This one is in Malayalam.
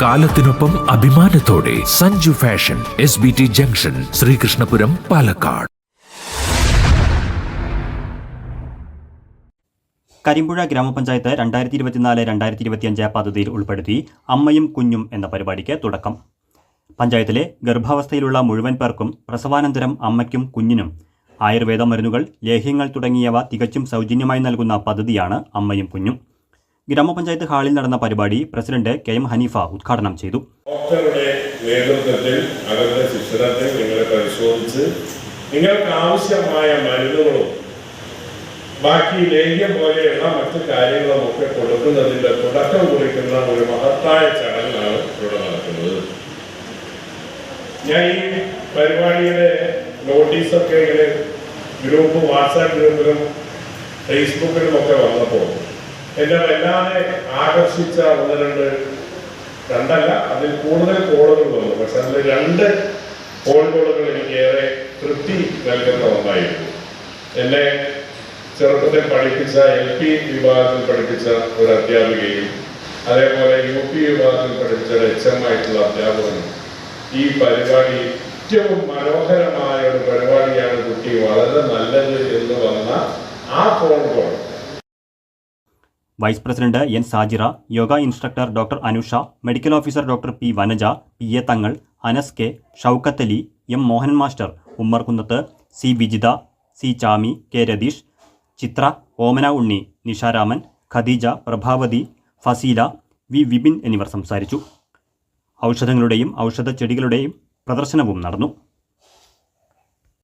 കാലത്തിനൊപ്പം അഭിമാനത്തോടെ Sanju fashion S B T junction Sreekrishnapuram Palakkad. Karimpuzha ഗ്രാമപഞ്ചായത്ത് രണ്ടായിരത്തി ഇരുപത്തിനാല് രണ്ടായിരത്തി ഇരുപത്തിയഞ്ച് പദ്ധതിയിൽ ഉൾപ്പെടുത്തി അമ്മയും കുഞ്ഞും എന്ന പരിപാടിക്ക് തുടക്കം. പഞ്ചായത്തിലെ ഗർഭാവസ്ഥയിലുള്ള മുഴുവൻ പേർക്കും പ്രസവാനന്തരം അമ്മയ്ക്കും കുഞ്ഞിനും ആയുർവേദ മരുന്നുകൾ ലേഹ്യങ്ങൾ തുടങ്ങിയവ തികച്ചും സൗജന്യമായി നൽകുന്ന പദ്ധതിയാണ് അമ്മയും കുഞ്ഞും. ഗ്രാമപഞ്ചായത്ത് ഹാളിൽ നടന്ന പരിപാടി പ്രസിഡന്റ് കെ എം ഹനീഫ ഉദ്ഘാടനം ചെയ്തു. ഡോക്ടറുടെ നേതൃത്വത്തിൽ അവരുടെ ശിക്ഷണത്തിൽ നിങ്ങളെ പരിശോധിച്ച് നിങ്ങൾക്ക് ആവശ്യമായ മരുന്നുകളും ബാക്കി ലേഹ്യം പോലെയുള്ള മറ്റു കാര്യങ്ങളും ഒക്കെ കൊടുക്കുന്നതിന്റെ തുടക്കം കുറിക്കുന്ന ഒരു മഹത്തായ ചടങ്ങാണ് ഇവിടെ നടക്കുന്നത്. ഞാൻ ഈ പരിപാടിയുടെ നോട്ടീസൊക്കെ ഇങ്ങനെ ഗ്രൂപ്പ് വാട്സാപ്പ് ഗ്രൂപ്പിലും ഫേസ്ബുക്കിലും ഒക്കെ വന്നപ്പോൾ എന്നെ വല്ലാതെ ആകർഷിച്ച ഒന്ന് രണ്ട് രണ്ടല്ല അതിൽ കൂടുതൽ കോളുകൾ വന്നു. പക്ഷെ അതിൽ രണ്ട് കോളുകൾ എനിക്ക് ഏറെ തൃപ്തി നൽകുന്ന ഒന്നായിരുന്നു. എന്നെ ചെറുപ്പത്തിൽ പഠിപ്പിച്ച എൽ പി വിഭാഗത്തിൽ പഠിപ്പിച്ച ഒരു അധ്യാപികയും അതേപോലെ യു പി വിഭാഗത്തിൽ പഠിപ്പിച്ച എച്ച് എം ആയിട്ടുള്ള അധ്യാപകനും ഈ പരിപാടി ഏറ്റവും മനോഹരമായ ഒരു പരിപാടിയാണ് കുട്ടി. വളരെ നല്ലത് എന്ന് വന്ന ആ phone call vice president N Sajira yoga instructor doctor Anusha medical officer doctor P Vanaja P A Thangal Anas K Shoukath Ali M Mohan master Ummerkunnath C Vijitha C Chami K Ratheesh Chithra Omana Unni Nisharaman Khadeeja Prabhavathi Faseela V Vipin എന്നിവർ സംസാരിച്ചു. ഔഷധങ്ങളുടെയും ഔഷധ ചെടികളുടെയും പ്രദർശനവും നടന്നു.